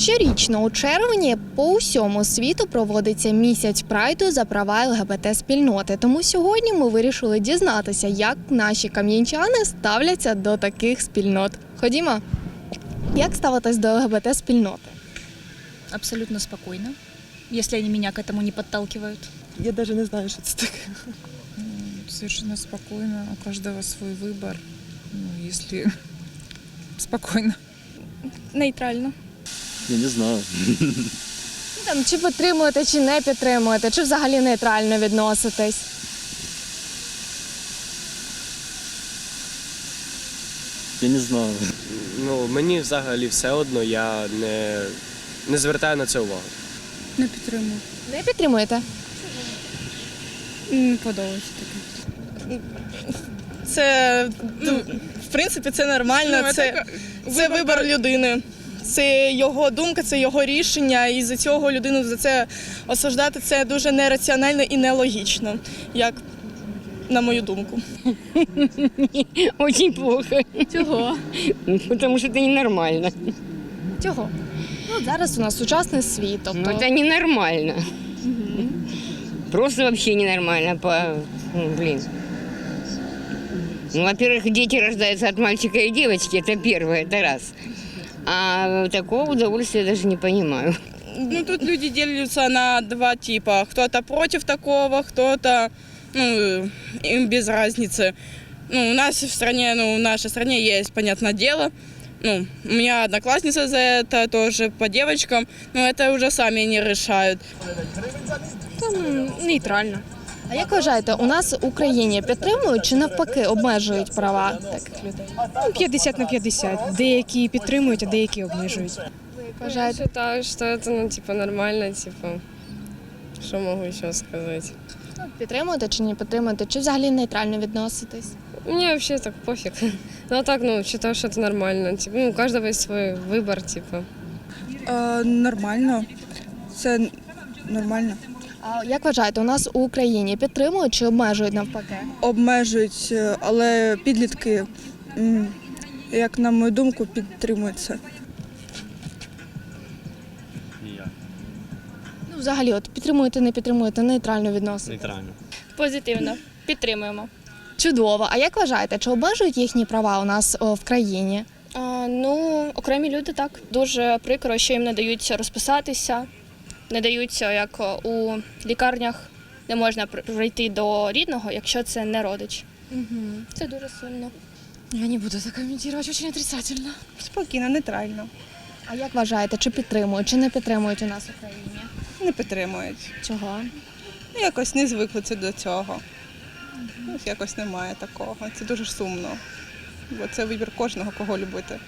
Щорічно у червні по усьому світу проводиться місяць прайду за права ЛГБТ спільноти. Тому сьогодні ми вирішили дізнатися, як наші кам'янчани ставляться до таких спільнот. Ходімо. Як ставитись до ЛГБТ спільноти? Абсолютно спокойно, если они меня к этому не подталкивают. Я даже не знаю, що це таке. Совершенно спокойно. У каждого свой выбор. Ну, если спокойно. Нейтрально. Я не знаю. Ну, Там, чи підтримуєте, чи не підтримуєте, чи взагалі нейтрально відноситесь? Я не знаю. Ну, мені взагалі все одно, я не, не звертаю на це увагу. Не підтримую. Не підтримуєте? Не подобається таке. Це ну, в принципі це нормально. Ну, це, це вибір людини. Це його думка, це його рішення, і за цього людину за це осуждати це дуже нераціонально і нелогічно, як на мою думку. Очень плохо, Чого? потому что это ненормально. Чого? Ну, зараз у нас сучасний світ, Ну, тобто это ненормально. Просто вообще ненормально. По, ну, блин. Ну, во-первых, дети рождаются от мальчика и девочки, это первое, это раз. А такого удовольствия я даже не понимаю. Ну тут люди делятся на два типа. Кто-то против такого, кто-то ну, им без разницы. Ну, у нас в стране, ну, в нашей стране есть, понятное дело. Ну, у меня одноклассница за это тоже по девочкам, но это уже сами не решают. Нейтрально. А як вважаєте, у нас в Україні підтримують чи навпаки обмежують права таких людей? Ну, 50 на 50. Деякі підтримують, а деякі обмежують. Вважаєте? считаю, что это, ну, типа, нормально, типа, что могу еще сказать? Підтримуєте чи не підтримуєте, чи взагалі нейтрально відноситесь? Мне вообще так пофиг. Ну, а так, ну, считаю, что это нормально. Типа, ну, у каждого есть свой выбор, типа. Е, нормально. Це нормально. А як вважаєте, у нас у Україні підтримують чи обмежують навпаки? Обмежують, е, але підлітки, як на мою думку, підтримуються. Ну, взагалі, от підтримуєте, не підтримуєте, нейтрально відноситесь? Нейтрально. Позитивно. Підтримуємо. Чудово. А як вважаєте, чи обмежують їхні права у нас о, в країні? А, ну, окремі люди так дуже прикро, що їм не дають розписатися, не даються, як у лікарнях не можна прийти до рідного, якщо це не родич. Угу. Це дуже сильно. Я не буду це коментувати, дуже отрицательно. Спокійно, нейтрально. А як вважаєте, чи підтримують, чи не підтримують у нас в Україні? Не підтримують. Чого? Ну, Якось не звикли це до цього. Ну, Якось немає такого. Це дуже сумно. Бо це вибір кожного, кого любити.